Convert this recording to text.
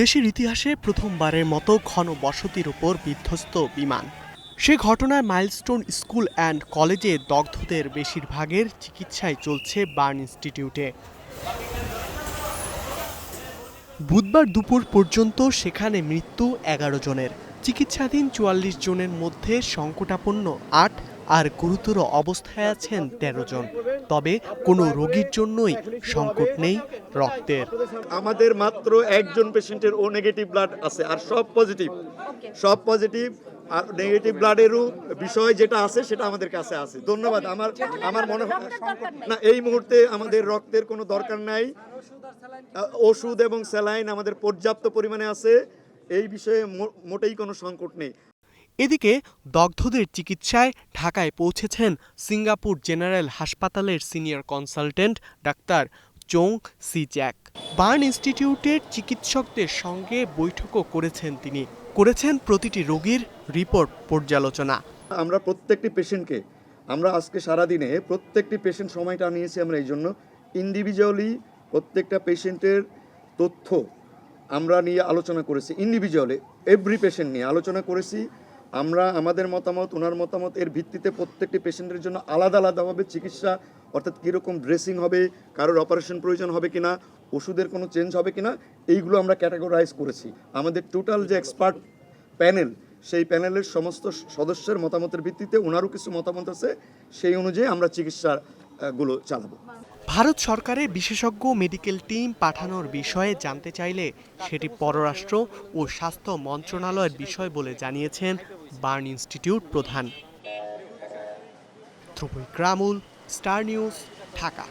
দেশের ইতিহাসে প্রথমবারের মতো ঘন বসতির উপর বিধ্বস্ত বিমান। সে ঘটনায় মাইলস্টোন স্কুল অ্যান্ড কলেজে দগ্ধদের বেশিরভাগের চিকিৎসায় চলছে বার্ন ইনস্টিটিউটে। বুধবার দুপুর পর্যন্ত সেখানে মৃত্যু এগারো জনের। চিকিৎসাধীন চুয়াল্লিশ জনের মধ্যে সংকটাপন্ন আট আর গুরুতর অবস্থায় আছেন তেরো জন। তবে কোনো রোগীর জন্যই সংকট নেই রক্তের। আমাদের মাত্র একজন পেশেন্টের ও নেগেটিভ ব্লাড আছে, আর সব পজিটিভ। সব পজিটিভ, আর নেগেটিভ ব্লাডেরও বিষয় যেটা আছে সেটা আমাদের কাছে আছে। ধন্যবাদ, আমার আমার মনে হয় না, এই মুহূর্তে আমাদের রক্তের কোনো দরকার নাই। ওষুধ এবং স্যালাইন আমাদের পর্যাপ্ত পরিমাণে আছে। এই বিষয়ে মোটেই কোনো সংকট নেই। এদিকে দগ্ধদের চিকিৎসায় ঢাকায় পৌঁছেছেন সিঙ্গাপুর জেনারেল হাসপাতালের senior consultant doctor Chong Si Jack. Burn ইনস্টিটিউটের চিকিৎসকদের সঙ্গে বৈঠকও করেছেন তিনি। করেছেন প্রতিটি রোগীর রিপোর্ট পর্যালোচনা। আমরা প্রত্যেকটি পেশেন্টকে, আমরা আজকে সারাদিনে প্রত্যেকটি পেশেন্ট সময়টা নিয়েছি আমরা এই জন্য। ইন্ডিভিজুয়ালি প্রত্যেকটা পেশেন্টের তথ্য আমরা নিয়ে আলোচনা করেছি। ইন্ডিভিজুয়ালি এভরি পেশেন্ট নিয়ে আলোচনা করেছি। আমরা আমাদের মতামত ওনার মতামত এর ভিত্তিতে প্রত্যেকটি পেশেন্টের জন্য আলাদা আলাদাভাবে চিকিৎসা অর্থাৎ কীরকম ড্রেসিং হবে কারোর অপারেশন প্রয়োজন হবে কিনা ওষুধের কোনো চেঞ্জ হবে কিনা এইগুলো আমরা ক্যাটাগরাইজ করেছি। আমাদের টোটাল যে এক্সপার্ট প্যানেল সেই প্যানেলের সমস্ত সদস্যের মতামতের ভিত্তিতে ওনারও কিছু মতামত আছে সেই অনুযায়ী আমরা চিকিৎসা আহ, গুলো চালাবো। ভারত সরকারের বিশেষজ্ঞ মেডিকেল টিম পাঠানোর বিষয়ে জানতে চাইলে সেটি পররাষ্ট্র ও স্বাস্থ্য মন্ত্রণালয়ের বিষয় বলে জানিয়েছেন বার্ন ইনস্টিটিউট প্রধান। ধ্রুবই গ্রামুল, স্টার নিউজ, ঢাকা।